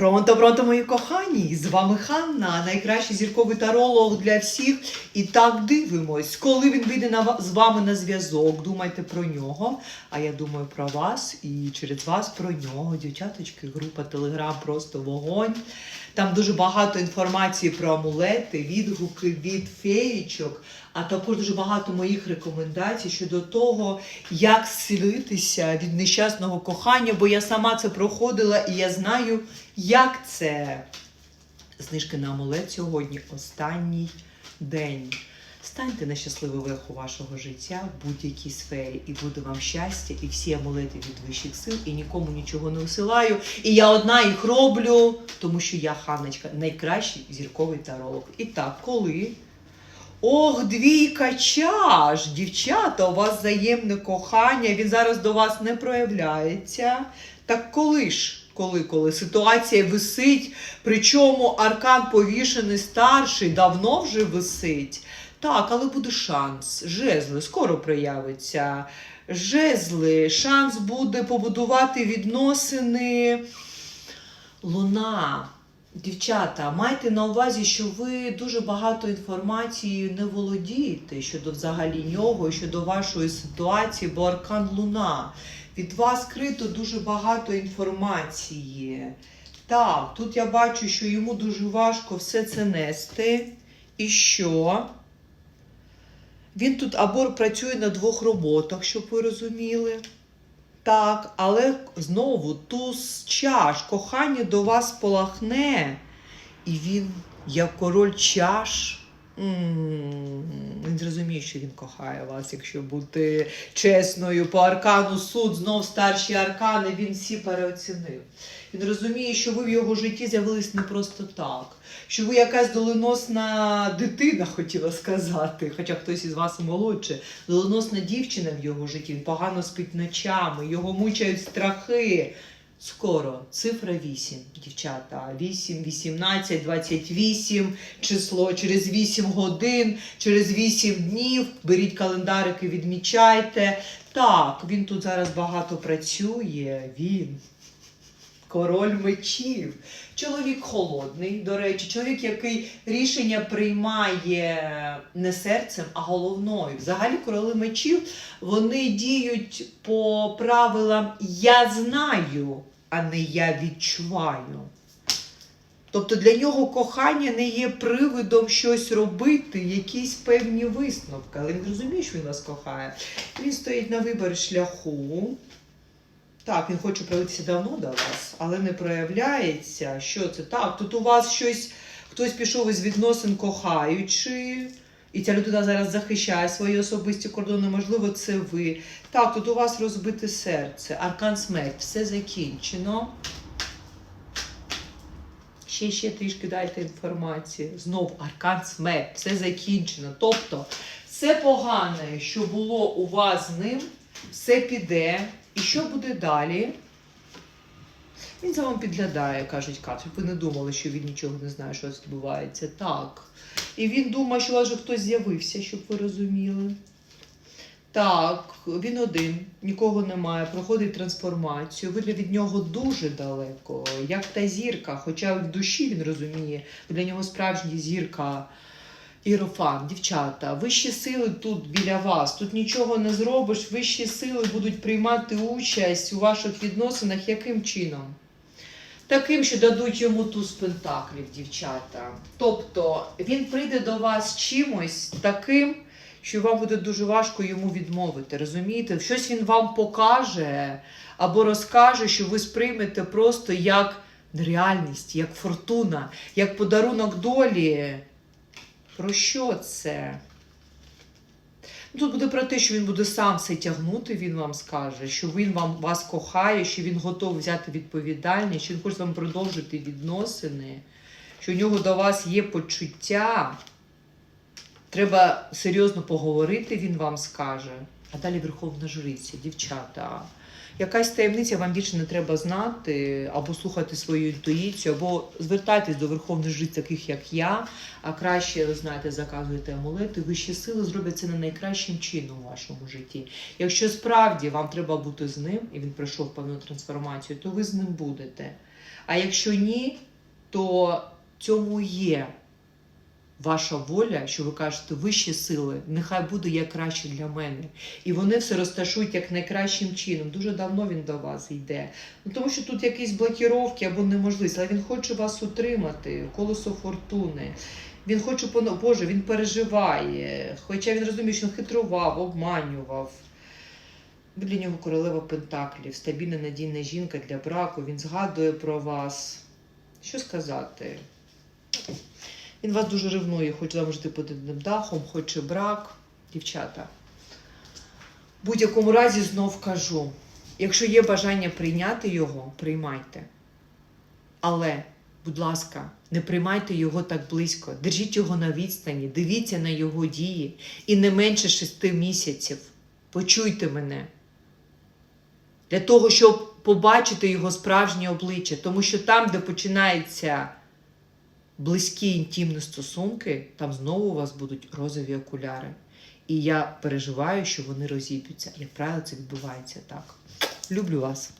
Пронто, пронто, мої кохані! З вами Ханна, найкращий зірковий таролог для всіх. І так дивимось, коли він вийде на з вами на зв'язок, думайте про нього. А я думаю про вас і через вас про нього. Дівчаточки, група Телеграм просто вогонь. Там дуже багато інформації про амулети, відгуки від феєчок, а також дуже багато моїх рекомендацій щодо того, як зцілитися від нещасного кохання, бо я сама це проходила і я знаю, як це. Знижки на амулет сьогодні останній день. Станьте на щасливий верху вашого життя в будь-якій сфері, і буде вам щастя, і всі амулети від вищих сил, і нікому нічого не усилаю. І я одна їх роблю, тому що я Ханночка, найкращий зірковий таролог. І так, коли? Ох, двійка чаш! Дівчата, у вас взаємне кохання, він зараз до вас не проявляється. Так коли ж? Коли, коли ситуація висить, причому аркан повішений старший, давно вже висить. Так, але буде шанс. Жезли скоро проявиться. Жезли, шанс буде побудувати відносини. Луна. Дівчата, майте на увазі, що ви дуже багато інформації не володієте щодо взагалі нього, щодо вашої ситуації, бо аркан Луна. Від вас скрито дуже багато інформації. Так, тут я бачу, що йому дуже важко все це нести. І що? Він тут або працює на двох роботах, щоб ви розуміли. Так, але знову туз чаш, кохання до вас полахне. І він, як король чаш, він зрозуміє, що він кохає вас, якщо бути чесною. По аркану суд, знов старші аркани, він всі переоцінив. Він розуміє, що ви в його житті з'явились не просто так, що ви якась доленосна дитина, хотіла сказати, хоча хтось із вас молодше, доленосна дівчина в його житті, він погано спить ночами, його мучають страхи. Скоро цифра 8, дівчата. 8, 18, 28 число через 8 годин, через 8 днів. Беріть календарики, відмічайте. Так, він тут зараз багато працює. Він король мечів. Чоловік холодний, до речі, чоловік, який рішення приймає не серцем, а головною. Взагалі, короли мечів вони діють по правилам я знаю, а не я відчуваю. Тобто для нього кохання не є приводом щось робити, якісь певні висновки. Але він розуміє, що він вас кохає. Він стоїть на виборі шляху. Так, він хоче проявитися давно до вас, але не проявляється. Що це? Так, тут у вас щось, хтось пішов із відносин кохаючи, і ця людина зараз захищає свої особисті кордони, можливо, це ви. Так, тут у вас розбите серце, аркан смерть, все закінчено. Ще ще трішки дайте інформації. Знов аркан смерть, все закінчено. Тобто, все погане, що було у вас з ним, все піде. І що буде далі? Він за вами підглядає, кажуть карти, ви не думали, що він нічого не знає, що відбувається. Так. І він думає, що у вас вже хтось з'явився, щоб ви розуміли. Так, він один, нікого немає, проходить трансформацію. Ви від нього дуже далеко, як та зірка, хоча в душі він розуміє, для нього справжня зірка. Іерофан, дівчата, вищі сили тут біля вас. Тут нічого не зробиш. Вищі сили будуть приймати участь у ваших відносинах. Яким чином? Таким, що дадуть йому туз пентаклів, дівчата. Тобто він прийде до вас чимось таким, що вам буде дуже важко йому відмовити. Розумієте? Щось він вам покаже або розкаже, що ви сприймете просто як реальність, як фортуна, як подарунок долі. Про що це? Тут буде про те, що він буде сам все тягнути, він вам скаже, що він вам вас кохає, що він готовий взяти відповідальність, що він хоче з вами продовжити відносини, що у нього до вас є почуття. Треба серйозно поговорити, він вам скаже. А далі Верховна Жриця, дівчата. Якась таємниця вам більше не треба знати, або слухати свою інтуїцію, або звертайтесь до Верховних Жриць, таких як я, а краще, знаєте, заказуєте амулети. Вищі сили зроблять це не найкращим чином у вашому житті. Якщо справді вам треба бути з ним, і він пройшов певну трансформацію, то ви з ним будете. А якщо ні, то цьому є ваша воля, що ви кажете, вищі сили, нехай буде як краще для мене. І вони все розташують як найкращим чином. Дуже давно він до вас йде. Ну, тому що тут якісь блокіровки або неможливість, але він хоче вас утримати, колесо фортуни. Він хоче Боже, він переживає. Хоча він розуміє, що він хитрував, обманював. Ви для нього королева Пентаклів, стабільна надійна жінка для браку. Він згадує про вас. Що сказати? Він вас дуже ревнує, хоче з вами під одним дахом, хоче брак. Дівчата. В будь-якому разі знов кажу: якщо є бажання прийняти його, приймайте. Але, будь ласка, не приймайте його так близько. Держіть його на відстані, дивіться на його дії і не менше шести місяців. Почуйте мене. Для того, щоб побачити його справжнє обличчя. Тому що там, де починаються близькі інтимні стосунки, там знову у вас будуть розові окуляри. І я переживаю, що вони розіб'ються. Як правило, це відбувається так. Люблю вас.